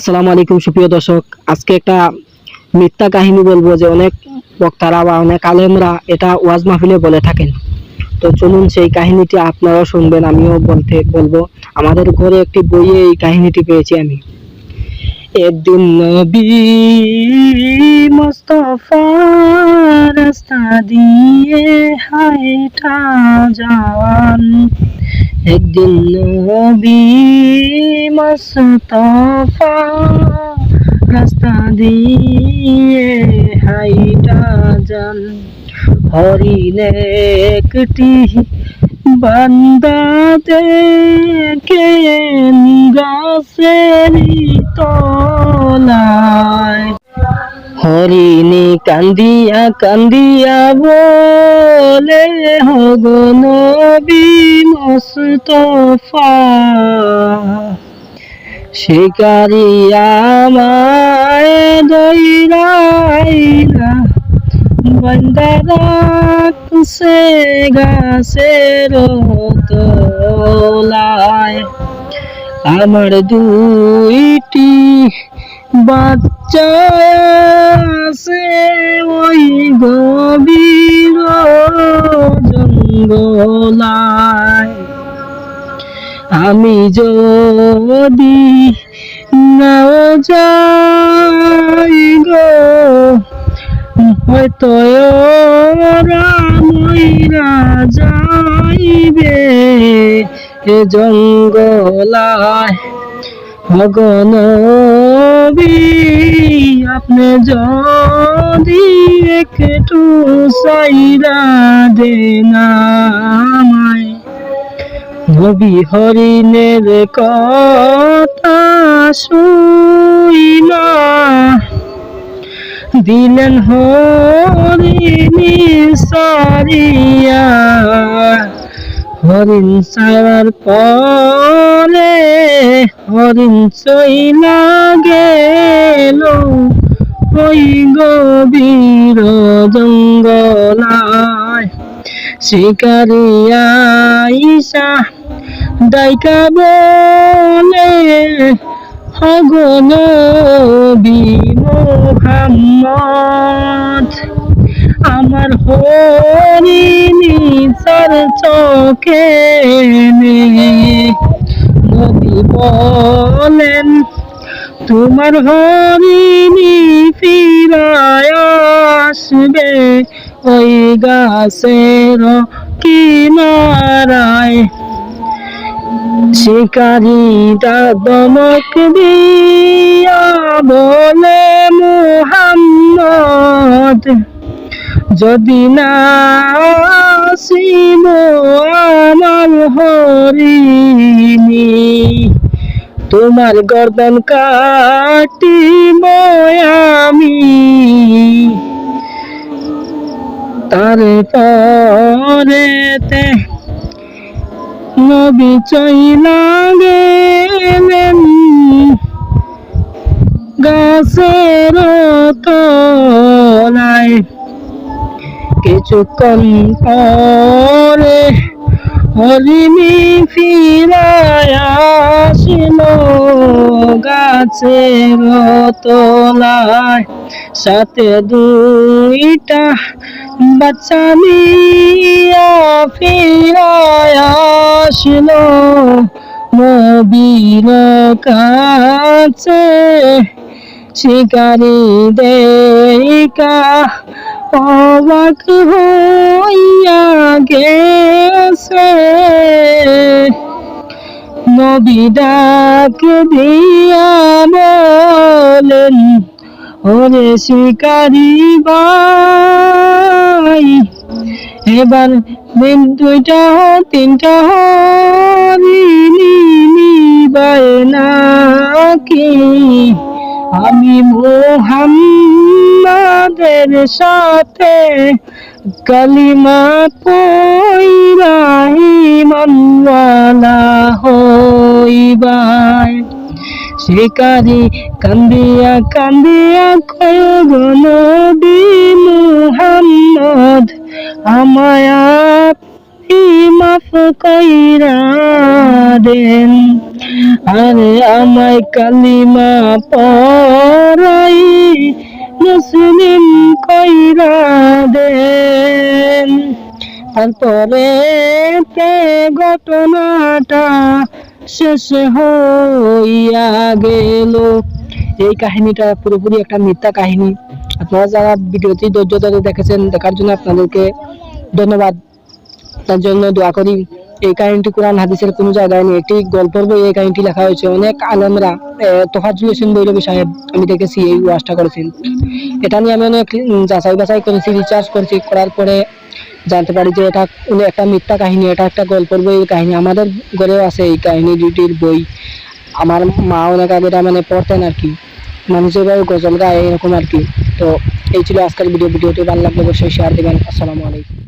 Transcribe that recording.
আসসালামু আলাইকুম, সুপ্রিয় দর্শক। আজকে একটা মিথ্যা কাহিনী বলব যে অনেক বক্তারা বা অনেক আলেমরা এটা ওয়াজ মাহফিলে বলে থাকেন। তো চলুন সেই কাহিনীটি আপনারাও শুনবেন, আমিও বলতে বলব। আমাদের ঘরে একটি বইয়ে এই কাহিনীটি পেয়েছি আমি। একদিন নবী মুস্তফা রাস্তা দিয়ে হাইটা যাওয়ান একদিন নবী মুস্তফা রাস্তা দিয়ে হাইটা যান। হরিণে একটি বান্দা দেখে গাছের তলায় হরিণী কান্দিয়া কান্দিয়া বলে, হগ নবী মুস্তফা। শিকারিয়া মায় দইরাইলা বন্দারাকছে গাছের তোলায়। আমার দুইটি বাচ্চা সে ওই গভীর জঙ্গলায়। আমি যদি নাও যাই গো হয়তো যাইবে এ জঙ্গলায়। ভগনবী আপনি যদি একটু সাইরা আমায়। নবী হরিণের কথা শুইলা। দিলেন হরিণী সারিয়া। হরিণ সারার পরে হরিণ চইলা গেল ওই গভীর জঙ্গলায় শিকারিয়া ঈশা দাইকা বলে হগনবী মোহাম্মদ। আমার হরিণী চার চোখে নবী বলেন, তোমার হরিণী ফিরায় আসবে ওই গাছের কিনারায়। শিকারীরা দমক দিয়া বলে মুহাম্মদ যদি না আসিব আমার হরিণী, তোমার গর্দন কাটিব আমি। তারপরেতে নবী চইলা গেলেন গাছের তলায় কিছুক্ষণ পরে হরিণী ফিরায় আসিল গাছের তলায়। সাথে দুইটা বাচ্চা নিয়া ফিরায় আসিল নবীর কাছে। শিকারি দেখা অবাক হইয়া গেছে। নবী ডাক দিয়া বলেন, ওরে শিকারি ভাই, এবার দিন দুইটা তিনটা হরিণী নিবাই নাকি? আমি মোহাম্মদের সাথে কালিমা পইরাই মনওয়ালা হইবাই। শিকারি কান্দিয়া কান্দিয়া কয় নবী মুহাম্মদ, আমায়া মাফ কইরা দেন। আরে আমায় কালিমা পড়াই, মুসলিম কইরা দেন। তারপরে তে ঘটনাটা শেষ হইয়া গেল। এই কাহিনীটা পুরোপুরি একটা মিথ্যা কাহিনী। আপনারা যারা ভিডিওটি ধৈর্য ধরে দেখেছেন, দেখার জন্য আপনাদেরকে ধন্যবাদ। তার জন্য দোয়া করি। এই কাহিনীটি কোরআন হাদিসের কোনো জায়গায় নেই। একটি গল্পের বই এই কাহিনীটি লেখা হয়েছে। অনেক আলমরা তোফাজুল হোসেন বৈরবী সাহেব, আমি দেখেছি এই ওয়াজটা করেছেন। এটা নিয়ে আমি অনেক যাচাই বাছাই করেছি রিচার্জ করেছি। করার পরে জানতে পারি যে এটা একটা মিথ্যা কাহিনী, এটা একটা গল্পের বইয়ের কাহিনী। আমাদের ঘরেও আছে এই কাহিনী দুটির বই। আমার মা অনেক আগে এটা মানে পড়তেন আর কি। মানুষ যেভাবে গজল গায়, এরকম আর কি। তো এই ছিল আজকের ভিডিও। ভিডিওটি ভালো লাগলে অবশ্যই শেয়ার দেবেন। আসসালামু আলাইকুম।